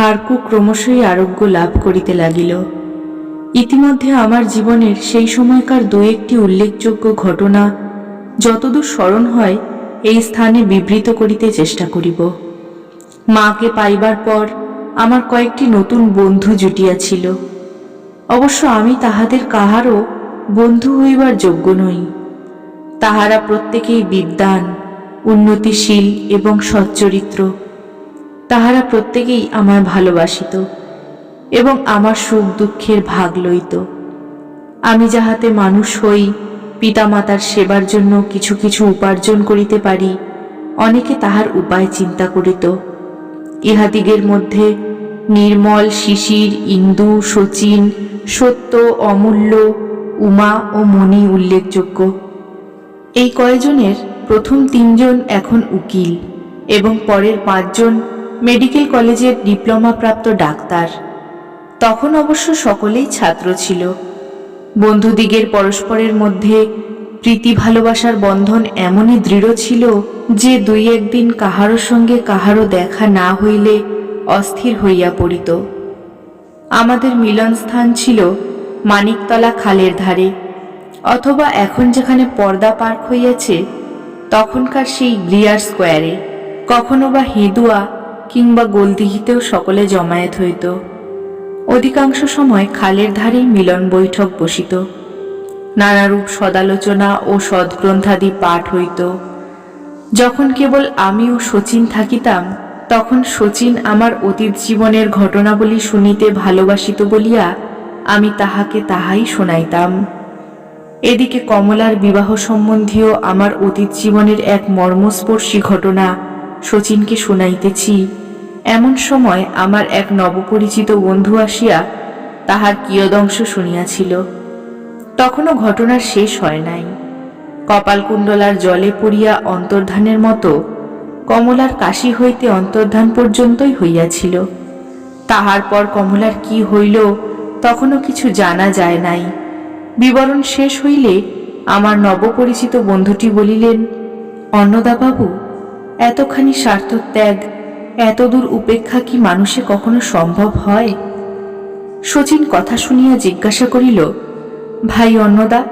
হারকু ক্রমশই আরোগ্য লাভ করিতে লাগিল। ইতিমধ্যে আমার জীবনের সেই সময়কার দু একটি উল্লেখযোগ্য ঘটনা যতদূর স্মরণ হয়, এই স্থানে বিবৃত করিতে চেষ্টা করিব। মাকে পাইবার পর আমার কয়েকটি নতুন বন্ধু জুটিয়াছিল। অবশ্য আমি তাহাদের কাহারও বন্ধু হইবার যোগ্য নই। তাহারা প্রত্যেকেই বিদ্বান উন্নতিশীল এবং সচ্চরিত্র। তাহারা প্রত্যেকেই আমায় ভালোবাসিত এবং আমার সুখ দুঃখের ভাগ লইত। আমি যাহাতে মানুষ হই, পিতামাতার সেবার জন্য কিছু কিছু উপার্জন করিতে পারি, অনেকে তাহার উপায় চিন্তা করিত। ইহাদিগের মধ্যে নির্মল, শিশির, ইন্দু, শচীন, সত্য, অমূল্য, উমা ও মণি উল্লেখযোগ্য। এই কয়জনের প্রথম তিনজন এখন উকিল এবং পরের পাঁচজন মেডিকেল কলেজের ডিপ্লোমাপ্রাপ্ত ডাক্তার। তখন অবশ্য সকলেই ছাত্র ছিল। বন্ধুদিগের পরস্পরের মধ্যে প্রীতি ভালোবাসার বন্ধন এমনই দৃঢ় ছিল যে দুই একদিন কাহারো সঙ্গে কাহারও দেখা না হইলে অস্থির হইয়া পড়িত। আমাদের মিলনস্থান ছিল মানিকতলা খালের ধারে। অথবা এখন যেখানে পর্দা পার্ক হইয়াছে, তখনকার সেই গ্রিয়ার স্কোয়ারে। কখনো বা হেদুয়া কিংবা গোলদিঘিতেও সকলে জমায়েত হইত। অধিকাংশ সময় খালের ধারেই মিলন বৈঠক বসিত। নানারূপ সদালোচনা ও সদ্গ্রন্থাদি পাঠ হইত। যখন কেবল আমি ও শচীন থাকিতাম, তখন শচীন আমার অতীত জীবনের ঘটনাবলী শুনিতে ভালোবাসিত বলিয়া আমি তাহাকে তাহাই শোনাইতাম। এদিকে কমলার বিবাহ সম্বন্ধীয় আমার অতীত জীবনের এক মর্মস্পর্শী ঘটনা শচীনকে শুনাইতেছি, এমন সময় আমার এক নবপরিচিত বন্ধু আসিয়া তাহার কিয়দংশ শুনিয়াছিল। তখনও ঘটনার শেষ হয় নাই। কপালকুণ্ডলার জলে পড়িয়া অন্তর্ধানের মতো কমলার কাশি হইতে অন্তর্ধান পর্যন্তই হইয়াছিল। তাহার পর কমলার কি হইল তখনও কিছু জানা যায় নাই। বিবরণ শেষ হইলে আমার নবপরিচিত বন্ধুটি বলিলেন, অন্নদাবাবু এতখানি স্বার্থত্যাগ এতদূর উপেক্ষা কি মানুষে কখনো সম্ভব হয়? শচীন কথা শুনিয়া জিজ্ঞাসা করিল, ভাই অন্নদা,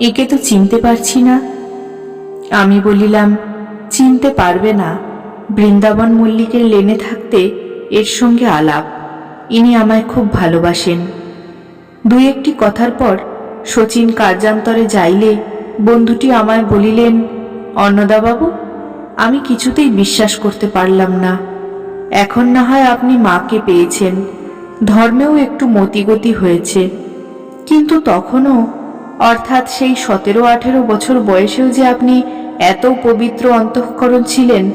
একে তো চিনতে পারছি না। আমি বলিলাম, চিনতে পারবে না। বৃন্দাবন মল্লিকের লেনে থাকতে এর সঙ্গে আলাপ। ইনি আমায় খুব ভালোবাসেন। দুই একটি কথার পর শচীন কার্যান্তরে যাইলে বন্ধুটি আমায় বলিলেন, অন্নদাবাবু আমি কিছুতেই বিশ্বাস করতে পারলাম না। এখন না হয় আপনি মাকে পেয়েছেন। ধর্মেও একটু মতিগতি হয়েছে। কিন্তু তখনও, অর্থাৎ সেই সতেরো আঠেরো বছর বয়সেও যে আপনি এত পবিত্র অন্তঃকরণ ছিলেন,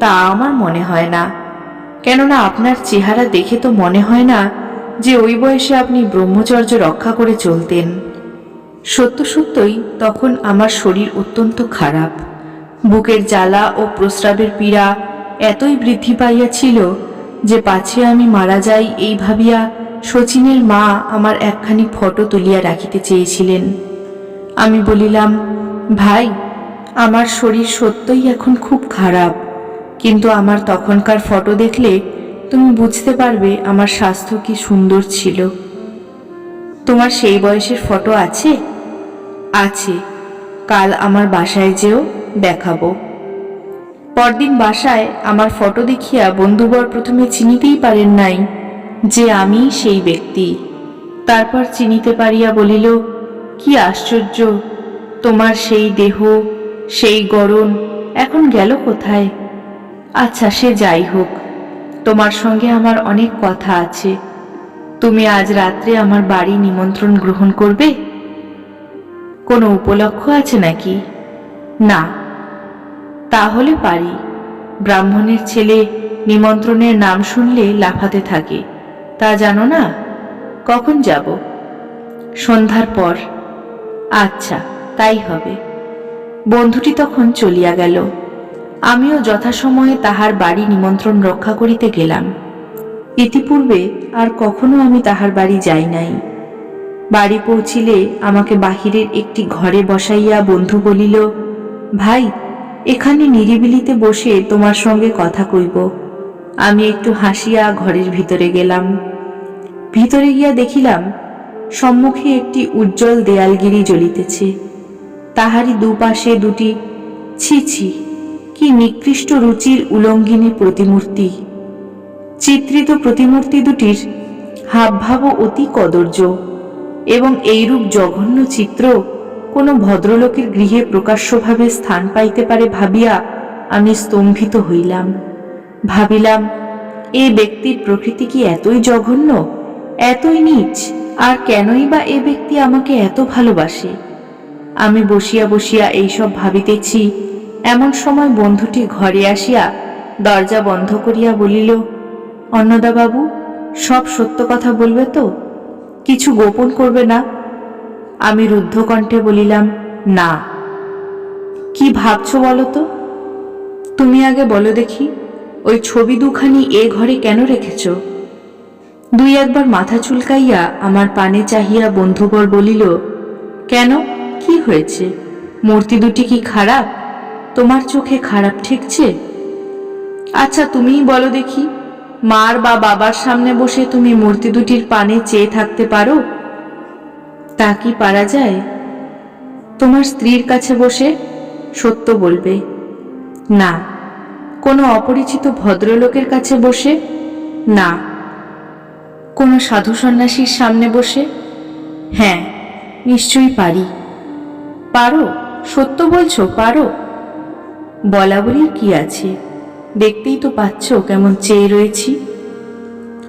তা আমার মনে হয় না। কেননা আপনার চেহারা দেখে তো মনে হয় না যে ওই বয়সে আপনি ব্রহ্মচর্য রক্ষা করে চলতেন। সত্য সত্যই তখন আমার শরীর অত্যন্ত খারাপ। বুকের জ্বালা ও প্রস্রাবের পীড়া এতই বৃদ্ধি পাইয়াছিল যে পাছে আমি মারা যাই এই ভাবিয়া শচীনের মা আমার একখানি ফটো তুলিয়া রাখিতে চেয়েছিলেন। আমি বলিলাম, ভাই, আমার শরীর সত্যই এখন খুব খারাপ, কিন্তু আমার তখনকার ফটো দেখলে তুমি বুঝতে পারবে আমার স্বাস্থ্য কি সুন্দর ছিল। তোমার সেই বয়সের ফটো আছে? আছে। কাল আমার বাসায় যেও। দেখাবো। পরদিন বাসায় আমার ফটো দেখিয়া বন্ধুবর প্রথমে চিনিতেই পারেন নাই যে আমি সেই ব্যক্তি। তারপর চিনিতে পারিয়া বলিল, কি আশ্চর্য, তোমার সেই দেহ, সেই গরণ এখন গেল কোথায়? আচ্ছা সে যাই হোক, তোমার সঙ্গে আমার অনেক কথা আছে। তুমি আজ রাত্রে আমার বাড়ি নিমন্ত্রণ গ্রহণ করবে? কোনো উপলক্ষ আছে নাকি? না তাহলে পারি। ব্রাহ্মণের ছেলে নিমন্ত্রণের নাম শুনলে লাফাতে থাকে। তা জানো না? কখন যাব? সন্ধ্যার পর। আচ্ছা তাই হবে। বন্ধুটি তখন চলিয়া গেল। আমিও যথাসময়ে তাহার বাড়ি নিমন্ত্রণ রক্ষা করিতে গেলাম। ইতিপূর্বে আর কখনো আমি তাহার বাড়ি যাই নাই। বাড়ি পৌঁছিলে আমাকে বাহিরের একটি ঘরে বসাইয়া বন্ধু বলিল, ভাই এখানে নিরিবিলিতে বসে তোমার সঙ্গে কথা কইব। আমি একটু হাসিয়া ঘরের ভিতরে গেলাম। ভিতরে গিয়া দেখিলাম, সম্মুখে একটি উজ্জ্বল দেয়ালগিরি জ্বলিতেছে। তাহারই দুপাশে দুটি ছি ছি, কি নিকৃষ্ট রুচির উলঙ্গিনী প্রতিমূর্তি। চিত্রিত প্রতিমূর্তি দুটির হাবভাবও অতি কদর্য এবং এইরূপ জঘন্য চিত্র কোনো ভদ্রলোকের গৃহে প্রকাশ্যভাবে স্থান পাইতে পারে ভাবিয়া আমি স্তম্ভিত হইলাম। ভাবিলাম এই ব্যক্তির প্রকৃতি কি এতই জঘন্য? এতই নীচ? আর কেনই বা এ ব্যক্তি আমাকে এত ভালোবাসে? আমি বসিয়া বসিয়া এইসব ভাবিতেছি। এমন সময় বন্ধুটি ঘরে আসিয়া দরজা বন্ধ করিয়া বলিল, অন্নদাবাবু, সব সত্য কথা বলবে তো? কিছু গোপন করবে না? আমি রুদ্ধকণ্ঠে বলিলাম, না। কি ভাবছ বলো তো তুমি আগে বলো দেখি, ওই ছবি দুখানি এ ঘরে কেন রেখেছ? দুই একবার মাথা চুলকাইয়া আমার পানে চাহিয়া বন্ধুবর বলিল, কেন? কি হয়েছে? মূর্তি দুটি কি খারাপ? তোমার চোখে খারাপ ঠেকছে? আচ্ছা তুমিই বলো দেখি, মার বা বাবার সামনে বসে তুমি মূর্তি দুটির পানে চেয়ে থাকতে পারো? তা কি পারা যায়? তোমার স্ত্রীর কাছে বসে সত্য বলবে। না, কোনো অপরিচিত ভদ্রলোকের কাছে বসে, না। কোনো সাধু সন্ন্যাসীর সামনে বসে হ্যাঁ নিশ্চয়ই পারি। পারো, সত্য বলছো, পারো। বলা বলির কি আছে? দেখতেই তো পাচ্ছ কেমন চেয়ে রয়েছি।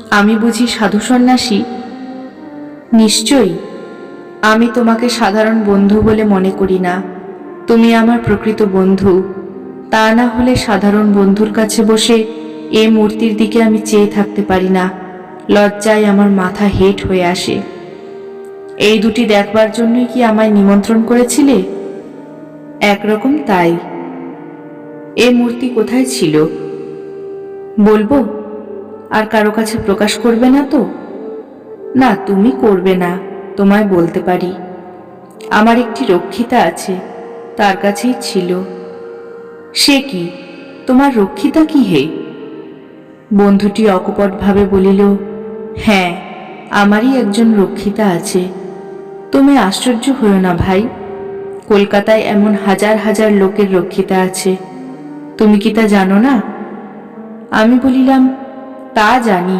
আমি বুঝি সাধু সন্ন্যাসী? নিশ্চয়ই। আমি তোমাকে সাধারণ বন্ধু বলে মনে করি না। তুমি আমার প্রকৃত বন্ধু। তা না হলে সাধারণ বন্ধুর কাছে বসে এ মূর্তির দিকে আমি চেয়ে থাকতে পারি না। লজ্জায় আমার মাথা হেট হয়ে আসে। এই দুটি দেখবার জন্যই কি আমায় নিমন্ত্রণ করেছিলে? একরকম তাই। এ মূর্তি কোথায় ছিল? বলব, আর কারও কাছে প্রকাশ করবে না তো? না, তুমি করবে না। তোমায় বলতে পারি। আমার একটি রক্ষিতা আছে, তার কাছেই ছিল। সে কি? তোমার রক্ষিতা কি হে? বন্ধুটি অকপটভাবে বলিল হ্যাঁ আমারই একজন রক্ষিতা আছে। তুমি আশ্চর্য হও না ভাই। কলকাতায় এমন হাজার হাজার লোকের রক্ষিতা আছে। তুমি কি তা জানো না? আমি বলিলাম, তা জানি।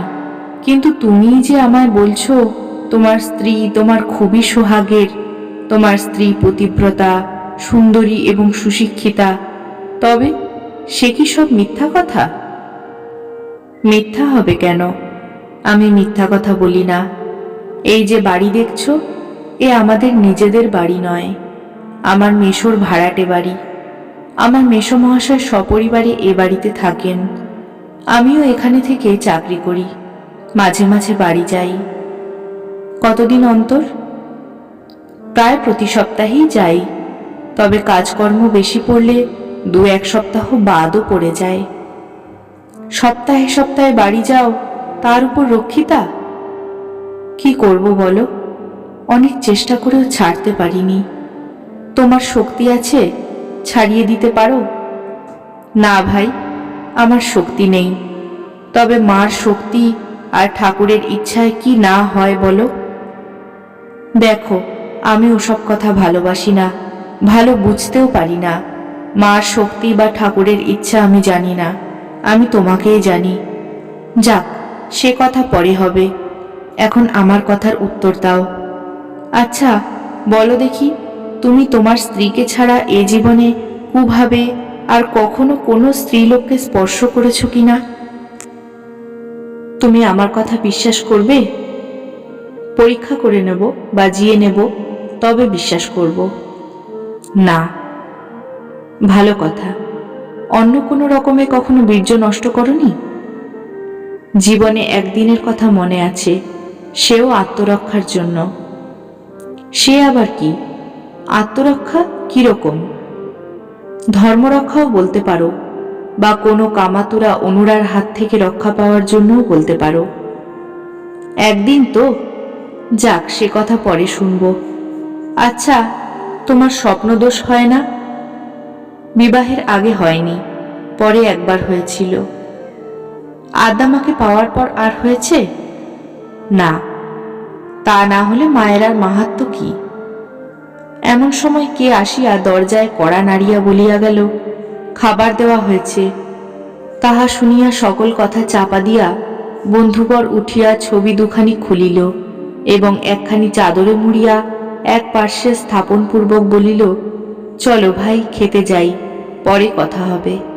কিন্তু তুমি যে আমায় বলছো তোমার স্ত্রী তোমার খুবই সোহাগের, তোমার স্ত্রী পতিব্রতা, সুন্দরী এবং সুশিক্ষিতা, তবে সে কি সব মিথ্যা কথা? মিথ্যা হবে কেন? আমি মিথ্যা কথা বলি না। এই যে বাড়ি দেখছ, এ আমাদের নিজেদের বাড়ি নয়। আমার মেশোর ভাড়াটে বাড়ি। আমার মেশো মহাশয় সপরিবারে এ বাড়িতে থাকেন। আমিও এখানে থেকে চাকরি করি। মাঝে মাঝে বাড়ি যাই। কতদিন অন্তর? প্রায় প্রতি সপ্তাহেই যাই, তবে কাজকর্ম বেশি পড়লে দু এক সপ্তাহ বাদও পড়ে যায়। সপ্তাহে সপ্তাহে বাড়ি যাও, তার উপর রক্ষিতা? কি করব বলো? অনেক চেষ্টা করেও ছাড়তে পারিনি। তোমার শক্তি আছে, ছাড়িয়ে দিতে পারো? না ভাই, আমার শক্তি নেই। তবে মার শক্তি আর ঠাকুরের ইচ্ছায় কি না হয় বলো? দেখো, আমি ওসব কথা ভালোবাসি না, ভালো বুঝতেও পারি না। মার শক্তি বা ঠাকুরের ইচ্ছা আমি জানি না, আমি তোমাকেই জানি। যাক, সে কথা পরে হবে। এখন আমার কথার উত্তর দাও। আচ্ছা বলো দেখি, তুমি তোমার স্ত্রীকে ছাড়া এ জীবনে কুভাবে আর কখনো কোনো স্ত্রীলোককে স্পর্শ করেছ কিনা? তুমি আমার কথা বিশ্বাস করবে? পরীক্ষা করে নেব, বাজিয়ে নেব, তবে বিশ্বাস করব। না। ভালো কথা। অন্য কোনো রকমে কখনো বীর্য নষ্ট করনি? জীবনে একদিনের কথা মনে আছে, সেও আত্মরক্ষার জন্য। সে আবার কি? আত্মরক্ষা কীরকম? ধর্মরক্ষাও বলতে পারো, বা কোনো কামাতুরা অনুরার হাত থেকে রক্ষা পাওয়ার জন্যও বলতে পারো। একদিন তো যাক, সে কথা পরে শুনব। আচ্ছা তোমার স্বপ্নদোষ হয় না? বিবাহের আগে হয়নি, পরে একবার হয়েছিল। আদামাকে পাওয়ার পর আর হয়েছে? না, তা না হলে মায়ের আর মাহাত্ম কি? এমন সময় কে আসিয়া দরজায় কড়া নাড়িয়া বলিয়া গেল, খাবার দেওয়া হয়েছে। তাহা শুনিয়া সকল কথা চাপা দিয়া বন্ধুবর উঠিয়া ছবি দুখানি খুলিল। এবং একখানি চাদরে মুড়িয়া এক পার্শ্বে স্থাপনপূর্বক বলিল, চলো ভাই, খেতে যাই, পরে কথা হবে।